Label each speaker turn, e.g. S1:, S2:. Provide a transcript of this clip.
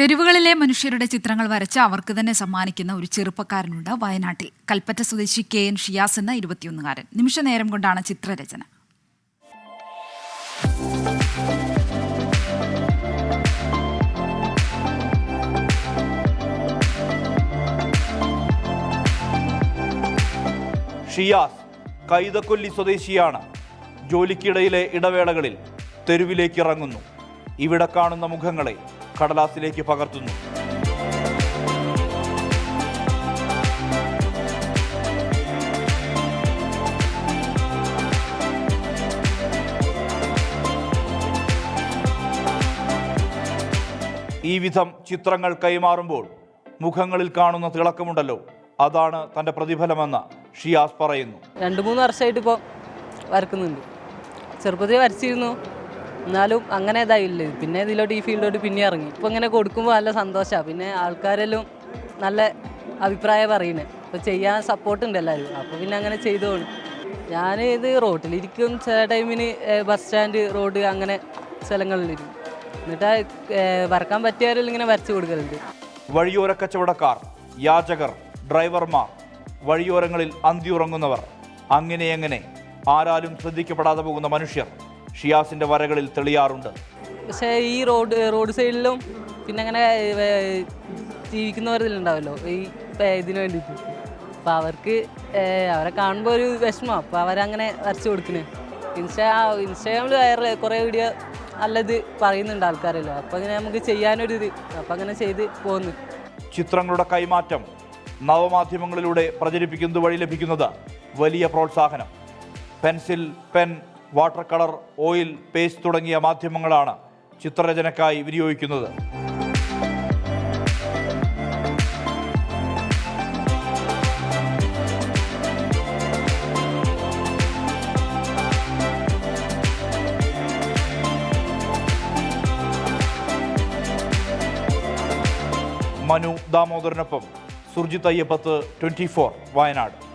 S1: തെരുവുകളിലെ മനുഷ്യരുടെ ചിത്രങ്ങൾ വരച്ച് അവർക്ക് തന്നെ സമ്മാനിക്കുന്ന ഒരു ചെറുപ്പക്കാരനുണ്ട് വയനാട്ടിൽ. കൽപ്പറ്റ സ്വദേശി കെ എൻ ഷിയാസ് എന്ന ഇരുപത്തിയൊന്നുകാരൻ. നിമിഷ നേരം കൊണ്ടാണ് ചിത്രരചന.
S2: ഷിയാസ് കൈതക്കൊല്ലി സ്വദേശിയാണ്. ജോലിക്കിടയിലെ ഇടവേളകളിൽ തെരുവിലേക്ക് ഇറങ്ങുന്നു ഇവിടെ കാണുന്ന മുഖങ്ങളെ കടലാസിലേക്ക് പകർത്തുന്നു. ഈ വിധം ചിത്രങ്ങൾ കൈമാറുമ്പോൾ മുഖങ്ങളിൽ കാണുന്ന തിളക്കമുണ്ടല്ലോ. അതാണ് തന്റെ പ്രതിഫലമെന്ന് ഷിയാസ് പറയുന്നു.
S3: രണ്ട് മൂന്ന് വർഷമായിട്ട് ഇപ്പോൾ വരക്കുന്നുണ്ട്. ചെറുപ്പത്തിൽ വരച്ചിരുന്നു. എന്നാലും അങ്ങനെ ഇതായില്ല? പിന്നെ ഇതിലോട്ട് ഈ ഫീൽഡിലോട്ട് പിന്നെ ഇറങ്ങി. ഇപ്പോൾ ഇങ്ങനെ കൊടുക്കുമ്പോൾ നല്ല സന്തോഷമാണ് പിന്നെ ആൾക്കാരെല്ലാം നല്ല അഭിപ്രായം പറയുന്നത് ഇപ്പോൾ ചെയ്യാൻ സപ്പോർട്ട് ഉണ്ട് എല്ലാവരും അപ്പോൾ പിന്നെ അങ്ങനെ ചെയ്തു പോകുന്നു ഞാൻ ഇത് റോട്ടിലിരിക്കും. ചില ടൈമിന് ബസ് സ്റ്റാൻഡ് റോഡ് അങ്ങനെ സ്ഥലങ്ങളിലിരിക്കും. എന്നിട്ട് വരക്കാൻ പറ്റിയവരെല്ലാം ഇങ്ങനെ വരച്ച് കൊടുക്കലുണ്ട്.
S2: വഴിയോര കച്ചവടക്കാർ യാചകർ ഡ്രൈവർമാർ വഴിയോരങ്ങളിൽ അന്തിയുറങ്ങുന്നവർ അങ്ങനെ എങ്ങനെ ആരാലും ശ്രദ്ധിക്കപ്പെടാതെ പോകുന്ന മനുഷ്യർ ഷിയാസിന്റെ വരകളിൽ തെളിയാറുണ്ട്.
S3: പക്ഷേ ഈ റോഡ് റോഡ് സൈഡിലും പിന്നെ അങ്ങനെ ജീവിക്കുന്നവരിലുണ്ടാവല്ലോ ഈ ഇതിനു വേണ്ടിയിട്ട്. അപ്പോൾ അവർക്ക് അവരെ കാണുമ്പോൾ ഒരു വിഷമം. അപ്പോൾ അവരങ്ങനെ വരച്ചു കൊടുക്കണേ. ഇൻസ്റ്റാ ഇൻസ്റ്റാഗ്രാമിൽ വേറെ കുറേ വീഡിയോ നല്ലത് പറയുന്നുണ്ട് ആൾക്കാരല്ലോ. അപ്പോൾ അങ്ങനെ നമുക്ക് ചെയ്യാനൊരു ഇത് അപ്പോൾ അങ്ങനെ ചെയ്ത് പോകുന്നു
S2: ചിത്രങ്ങളുടെ കൈമാറ്റം നവമാധ്യമങ്ങളിലൂടെ പ്രചരിപ്പിക്കുന്നത് വഴി ലഭിക്കുന്നത് വലിയ പ്രോത്സാഹനം. Pencil pen water colour oil paste തുടങ്ങിയ മാധ്യമങ്ങളാണ് ചിത്രരചനക്കായി വിനിയോഗിക്കുന്നത്. മനു ദാമോദരനൊപ്പം സുർജിത് അയ്യപ്പത്ത് ട്വന്റി ഫോർ വയനാട്.